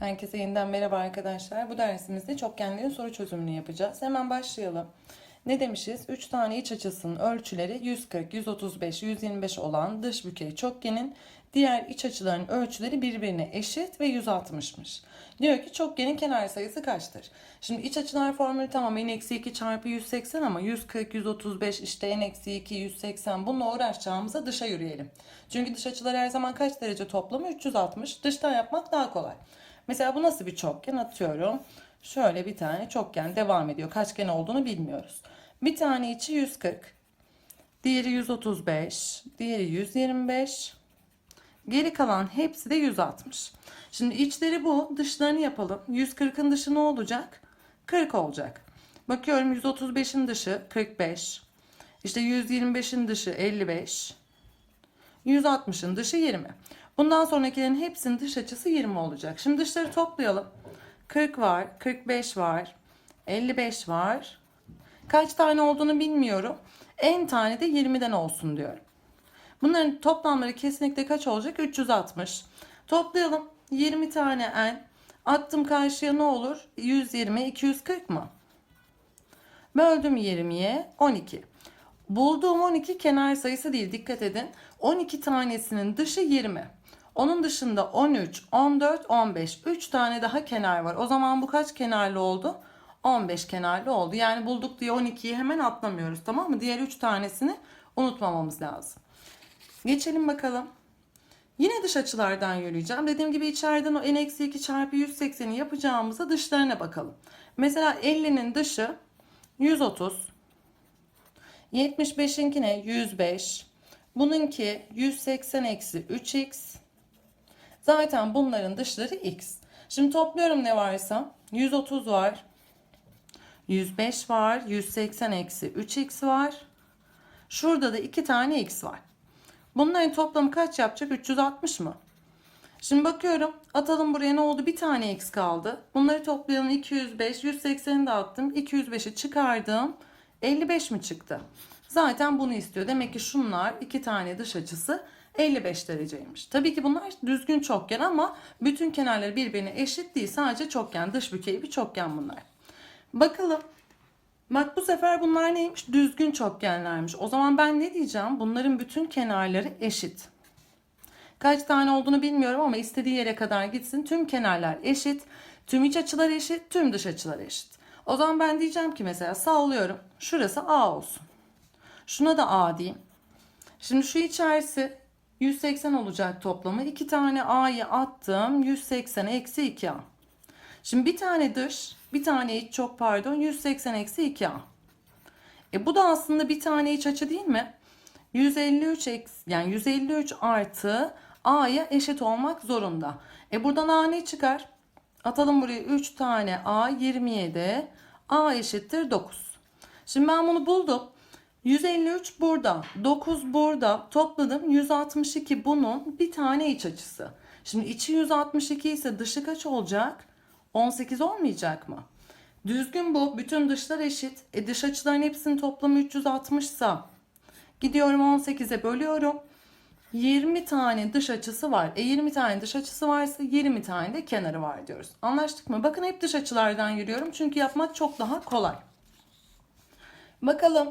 Herkese yeniden merhaba arkadaşlar. Bu dersimizde çokgenlerin soru çözümünü yapacağız. Hemen başlayalım. Ne demişiz? 3 tane iç açısının ölçüleri 140, 135, 125 olan dış bükey çokgenin diğer iç açıların ölçüleri birbirine eşit ve 160'mış. Diyor ki çokgenin kenar sayısı kaçtır? Şimdi iç açılar formülü tamam n-2 çarpı 180 ama 140, 135 işte n-2 180 bununla uğraşacağımıza dışa yürüyelim. Çünkü dış açılar her zaman kaç derece toplamı? 360. Dıştan yapmak daha kolay. Mesela bu nasıl bir çokgen atıyorum. Şöyle bir tane çokgen devam ediyor. Kaçgen olduğunu bilmiyoruz. Bir tane içi 140. Diğeri 135. Diğeri 125. Geri kalan hepsi de 160. Şimdi içleri bu. Dışlarını yapalım. 140'ın dışı ne olacak? 40 olacak. Bakıyorum 135'in dışı 45. İşte 125'in dışı 55. 160'ın dışı 20. Bundan sonrakilerin hepsinin dış açısı 20 olacak. Şimdi dışları toplayalım. 40 var, 45 var, 55 var. Kaç tane olduğunu bilmiyorum. En tane de 20'den olsun diyorum. Bunların toplamları kesinlikle kaç olacak? 360. Toplayalım. 20 tane n. Attım karşıya ne olur? 120, 240 mı? Böldüm 20'ye 12. Bulduğum 12 kenar sayısı değil dikkat edin. 12 tanesinin dışı 20. Onun dışında 13, 14, 15. 3 tane daha kenar var. O zaman bu kaç kenarlı oldu? 15 kenarlı oldu. Yani bulduk diye 12'yi hemen atlamıyoruz tamam mı? Diğer 3 tanesini unutmamamız lazım. Geçelim bakalım. Yine dış açılardan yürüyeceğim. Dediğim gibi içeriden o n-2 çarpı 180'i yapacağımızda dışlarına bakalım. Mesela 50'nin dışı 130. 75'inki ne? 105. Bununki 180 eksi 3x. Zaten bunların dışları x. Şimdi topluyorum ne varsa. 130 var. 105 var. 180 eksi 3x var. Şurada da 2 tane x var. Bunların toplamı kaç yapacak? 360 mı? Şimdi bakıyorum. Atalım buraya ne oldu? Bir tane x kaldı. Bunları toplayalım 205. 180'i de attım. 205'i çıkardım. 55 mi çıktı? Zaten bunu istiyor. Demek ki şunlar iki tane dış açısı 55 dereceymiş. Tabii ki bunlar düzgün çokgen ama bütün kenarları birbirine eşit değil. Sadece çokgen, dış bükey bir çokgen bunlar. Bakalım. Bak bu sefer bunlar neymiş? Düzgün çokgenlermiş. O zaman ben ne diyeceğim? Bunların bütün kenarları eşit. Kaç tane olduğunu bilmiyorum ama istediği yere kadar gitsin. Tüm kenarlar eşit. Tüm iç açılar eşit. Tüm dış açılar eşit. O zaman ben diyeceğim ki mesela sallıyorum. Şurası A olsun. Şuna da A diyeyim. Şimdi şu içerisi 180 olacak toplamı. İki tane A'yı attım. 180 eksi 2A. Şimdi bir tane dış, bir tane iç çok pardon 180 eksi 2A. E bu da aslında bir tane iç açı değil mi? 153 eksi, yani 153 artı A'ya eşit olmak zorunda. E buradan A ne çıkar? Atalım buraya 3 tane A 27. A eşittir 9. Şimdi ben bunu buldum. 153 burada, 9 burada. Topladım 162 bunun bir tane iç açısı. Şimdi içi 162 ise dışı kaç olacak? 18 olmayacak mı? Düzgün bu. Bütün dışlar eşit. E dış açıların hepsinin toplamı 360 sa gidiyorum 18'e bölüyorum. 20 tane dış açısı var. E 20 tane dış açısı varsa 20 tane de kenarı var diyoruz. Anlaştık mı? Bakın hep dış açılardan yürüyorum. Çünkü yapmak çok daha kolay. Bakalım.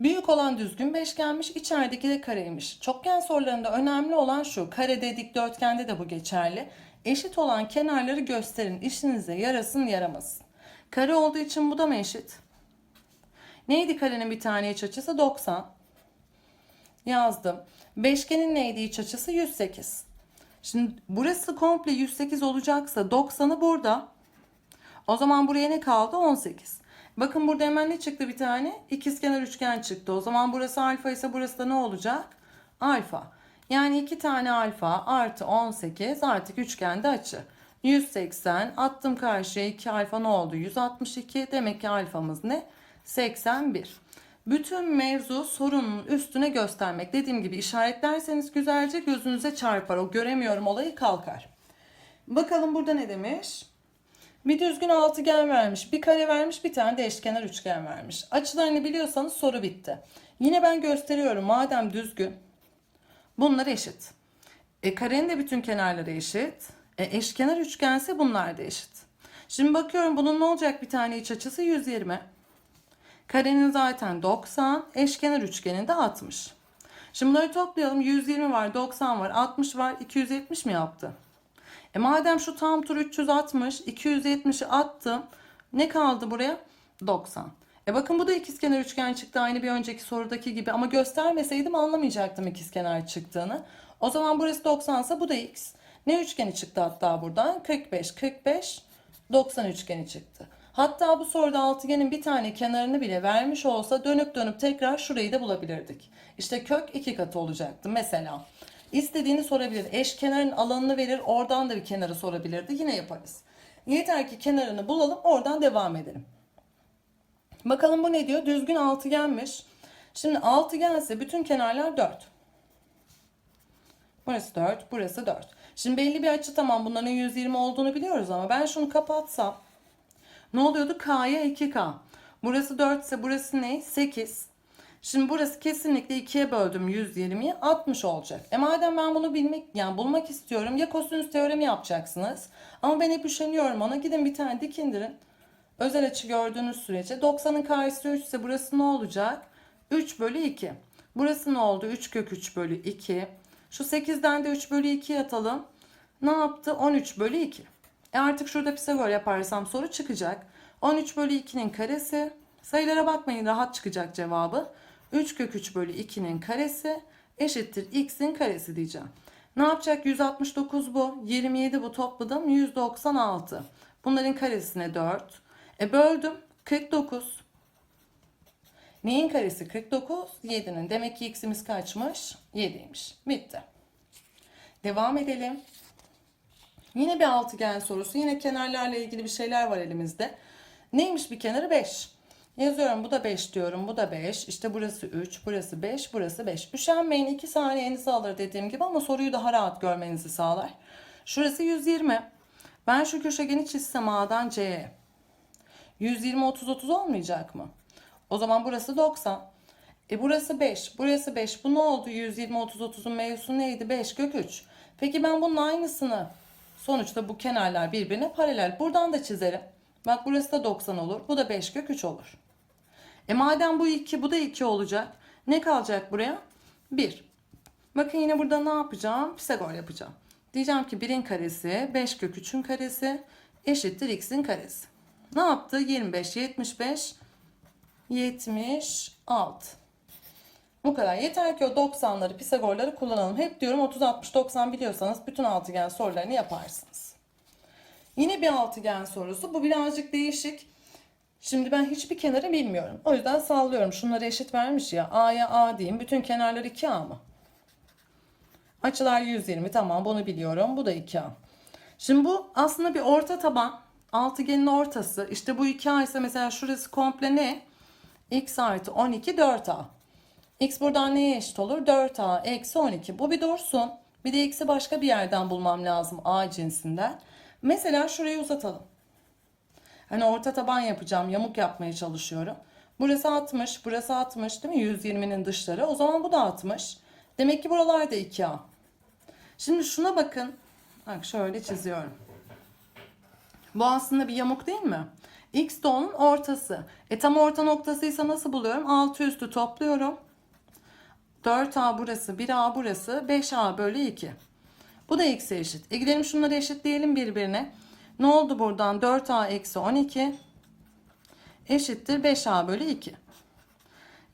Büyük olan düzgün beşgenmiş, içerideki de kareymiş. Çokgen sorularında önemli olan şu. Karede, dikdörtgende de bu geçerli. Eşit olan kenarları gösterin. İşinize yarasın yaramasın. Kare olduğu için bu da mı eşit? Neydi karenin bir tane iç açısı? 90. Yazdım. Beşgenin neydi iç açısı? 108. Şimdi burası komple 108 olacaksa 90'ı burada. O zaman buraya ne kaldı? 18. Bakın burada hemen ne çıktı bir tane? İkizkenar üçgen çıktı. O zaman burası alfa ise burası da ne olacak? Alfa. Yani iki tane alfa artı 18 artık üçgende açı. 180 attım karşıya 2 alfa ne oldu? 162 demek ki alfamız ne? 81. Bütün mevzu sorunun üstüne göstermek. Dediğim gibi işaretlerseniz güzelce gözünüze çarpar. O göremiyorum olayı kalkar. Bakalım burada ne demiş? Bir düzgün altıgen vermiş, bir kare vermiş, bir tane de eşkenar üçgen vermiş. Açılarını biliyorsanız soru bitti. Yine ben gösteriyorum madem düzgün bunlar eşit. E karenin de bütün kenarları eşit. E, eşkenar üçgense bunlar da eşit. Şimdi bakıyorum bunun ne olacak bir tane iç açısı 120. Karenin zaten 90, eşkenar üçgenin de 60. Şimdi bunları toplayalım. 120 var, 90 var, 60 var, 270 mi yaptı? E madem şu tam tur 360, 270'i attım. Ne kaldı buraya? 90. E bakın bu da ikizkenar üçgen çıktı aynı bir önceki sorudaki gibi ama göstermeseydim anlamayacaktım ikizkenar çıktığını. O zaman burası 90 ise bu da x. Ne üçgeni çıktı hatta buradan? 45, 45, 90 üçgeni çıktı. Hatta bu soruda altıgenin bir tane kenarını bile vermiş olsa dönüp dönüp tekrar şurayı da bulabilirdik. İşte kök iki katı olacaktı mesela. İstediğini sorabilir. Eşkenarın alanını verir oradan da bir kenarı sorabilirdi. Yine yaparız. Yeter ki kenarını bulalım oradan devam edelim. Bakalım bu ne diyor? Düzgün altıgenmiş. Şimdi altıgense bütün kenarlar 4. Burası 4, burası 4. Şimdi belli bir açı tamam bunların 120 olduğunu biliyoruz ama ben şunu kapatsam ne oluyordu? K'ya 2K. Burası 4 ise burası ne? 8. Şimdi burası kesinlikle 2'ye böldüm 120'yi 60 olacak. E madem ben bunu bilmek yani bulmak istiyorum ya kosinüs teoremi yapacaksınız. Ama ben hep üşeniyorum ona gidin bir tane dik indirin. Özel açı gördüğünüz sürece 90'ın karşısı 3 ise burası ne olacak? 3 bölü 2. Burası ne oldu? 3 kök 3 bölü 2. Şu 8'den de 3 bölü 2 atalım. Ne yaptı? 13 bölü 2. E artık şurada Pisagor yaparsam soru çıkacak. 13 bölü 2'nin karesi. Sayılara bakmayın rahat çıkacak cevabı. 3 kök 3 bölü 2'nin karesi eşittir x'in karesi diyeceğim. Ne yapacak? 169 bu. 27 bu topladım. 196. Bunların karesine 4. E böldüm. 49. Neyin karesi 49? 7'nin. Demek ki x'imiz kaçmış? 7'ymiş. Bitti. Devam edelim. Yine bir altıgen sorusu. Yine kenarlarla ilgili bir şeyler var elimizde. Neymiş bir kenarı? 5. Yazıyorum bu da 5 diyorum. Bu da 5. İşte burası 3. Burası 5. Burası 5. Üşenmeyin 2 saniyenizi alır dediğim gibi ama soruyu daha rahat görmenizi sağlar. Şurası 120. Ben şu köşegeni çizsem A'dan C'ye. 120 30 30 olmayacak mı? O zaman burası 90. E burası 5. Burası 5. Bu ne oldu? 120 30 30'un mevzusu neydi? 5 kök 3. Peki ben bunun aynısını sonuçta bu kenarlar birbirine paralel. Buradan da çizerim. Bak burası da 90 olur. Bu da 5 kök 3 olur. E madem bu 2 bu da 2 olacak. Ne kalacak buraya? 1. Bakın yine burada ne yapacağım? Pisagor yapacağım. Diyeceğim ki 1'in karesi 5 kök 3'ün karesi eşittir x'in karesi. Ne yaptı? 25, 75, 76. Bu kadar. Yeter ki o 90'ları, Pisagorları kullanalım. Hep diyorum 30, 60, 90 biliyorsanız bütün altıgen sorularını yaparsınız. Yine bir altıgen sorusu. Bu birazcık değişik. Şimdi ben hiçbir kenarı bilmiyorum. O yüzden sallıyorum. Şunları eşit vermiş ya. A'ya A diyeyim. Bütün kenarlar 2A mı? Açılar 120. Tamam bunu biliyorum. Bu da 2A. Şimdi bu aslında bir orta taban. Altıgenin ortası. İşte bu 2A ise mesela şurası komple ne? X artı 12 4A. X buradan neye eşit olur? 4A eksi 12. Bu bir dursun. Bir de X'i başka bir yerden bulmam lazım A cinsinden. Mesela şurayı uzatalım. Hani orta taban yapacağım. Yamuk yapmaya çalışıyorum. Burası 60. Burası 60 değil mi? 120'nin dışları. O zaman bu da 60. Demek ki buralar da 2A. Şimdi şuna bakın. Bak şöyle çiziyorum. Bu aslında bir yamuk değil mi? X de onun ortası. E tam orta noktasıysa nasıl buluyorum? 6 üstü topluyorum. 4A burası, 1A burası, 5A bölü 2. Bu da x'e eşit. E gidelim şunları eşitleyelim birbirine. Ne oldu buradan? 4A eksi 12 eşittir 5A bölü 2.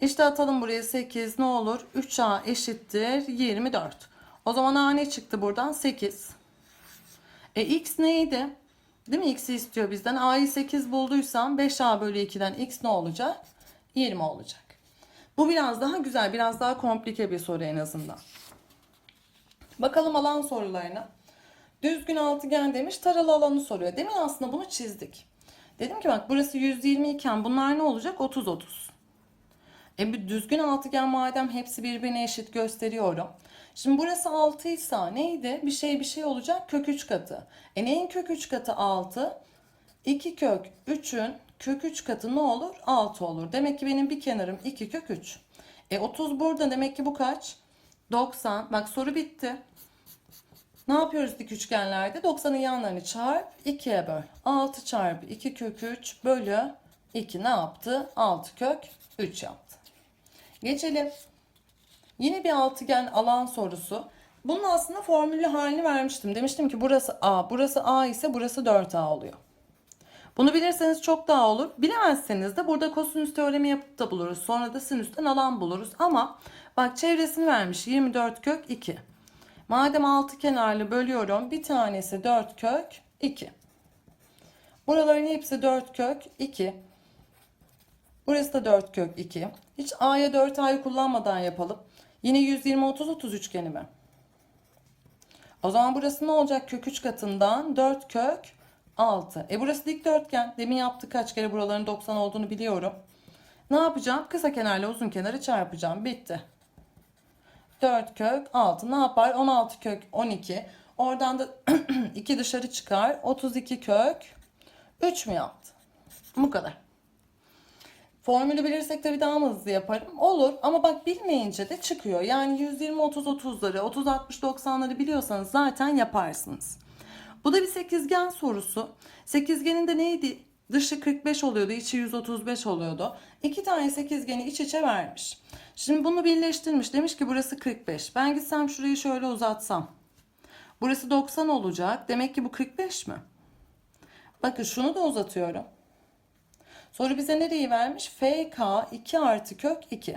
İşte atalım buraya 8 ne olur? 3A eşittir 24. O zaman A ne çıktı buradan? 8. E x neydi? Değil mi? X'i istiyor bizden. A'yı 8 bulduysam 5A bölü 2'den x ne olacak? 20 olacak. Bu biraz daha güzel, biraz daha komplike bir soru en azından. Bakalım alan sorularına. Düzgün altıgen demiş, taralı alanı soruyor. Demin aslında bunu çizdik. Dedim ki bak burası 120 iken bunlar ne olacak? 30 30. E bir düzgün altıgen madem hepsi birbirine eşit gösteriyorum. Şimdi burası 6 ise neydi? Bir şey bir şey olacak kök 3 katı. E neyin kök 3 katı 6? 2 kök 3'ün kök 3 katı ne olur? 6 olur. Demek ki benim bir kenarım 2 kök 3. E 30 burada demek ki bu kaç? 90. Bak soru bitti. Ne yapıyoruz dik üçgenlerde? 90'ın yanlarını çarp 2'ye böl. 6 çarpı 2 kök 3 bölü 2 ne yaptı? 6 kök 3 yaptı. Geçelim. Yine bir altıgen alan sorusu. Bunun aslında formüllü halini vermiştim. Demiştim ki burası A, burası A ise burası 4A oluyor. Bunu bilirseniz çok daha olur. Bilemezseniz de burada kosinüs teoremi yapıp da buluruz. Sonra da sinüsten alan buluruz. Ama bak çevresini vermiş 24 kök 2. Madem 6 kenarlı bölüyorum bir tanesi 4 kök 2. Buraların hepsi 4 kök 2. Burası da 4 kök 2. Hiç A'ya 4 A'yı kullanmadan yapalım. Yine 120 30 30 üçgeni mi? O zaman burası ne olacak? Kök 3 katından 4 kök 6. E burası dikdörtgen. Demin yaptık kaç kere buraların 90 olduğunu biliyorum. Ne yapacağım? Kısa kenarla uzun kenarı çarpacağım. Bitti. 4 kök 6 ne yapar? 16 kök 12. Oradan da 2 dışarı çıkar. 32 kök 3 mü yaptı? Bu kadar. Formülü bilirsek tabii daha hızlı yaparım. Olur ama bak bilmeyince de çıkıyor. Yani 120 30 30'ları, 30 60 90'ları biliyorsanız zaten yaparsınız. Bu da bir sekizgen sorusu. Sekizgenin de neydi? Dışı 45 oluyordu, içi 135 oluyordu. İki tane sekizgeni iç içe vermiş. Şimdi bunu birleştirmiş. Demiş ki burası 45. Ben gitsem şurayı şöyle uzatsam. Burası 90 olacak. Demek ki bu 45 mi? Bakın şunu da uzatıyorum. Soru bize nereyi vermiş? FK 2 artı kök 2.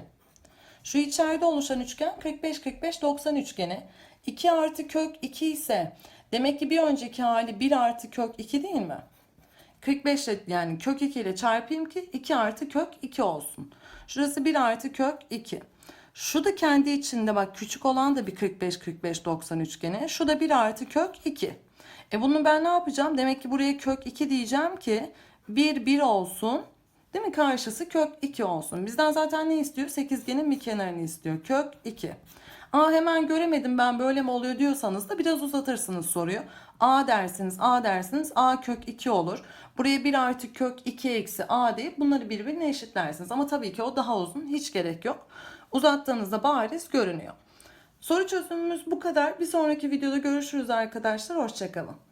Şu içeride oluşan üçgen 45 45 90 üçgeni. 2 artı kök 2 ise demek ki bir önceki hali 1 artı kök 2 değil mi? 45 ile yani kök 2 ile çarpayım ki 2 artı kök 2 olsun. Şurası 1 artı kök 2. Şu da kendi içinde bak küçük olan da bir 45 45 90 üçgeni. Şu da 1 artı kök 2. E bunu ben ne yapacağım? Demek ki buraya kök 2 diyeceğim ki 1 1 olsun. Değil mi? Karşısı kök 2 olsun. Bizden zaten ne istiyor? Sekizgenin bir kenarını istiyor. Kök 2. Aa hemen göremedim ben böyle mi oluyor diyorsanız da biraz uzatırsınız soruyu. A dersiniz, A dersiniz. A kök 2 olur. Buraya 1 artı kök 2 eksi A deyip bunları birbirine eşitlersiniz. Ama tabii ki o daha uzun. Hiç gerek yok. Uzattığınızda bariz görünüyor. Soru çözümümüz bu kadar. Bir sonraki videoda görüşürüz arkadaşlar. Hoşçakalın.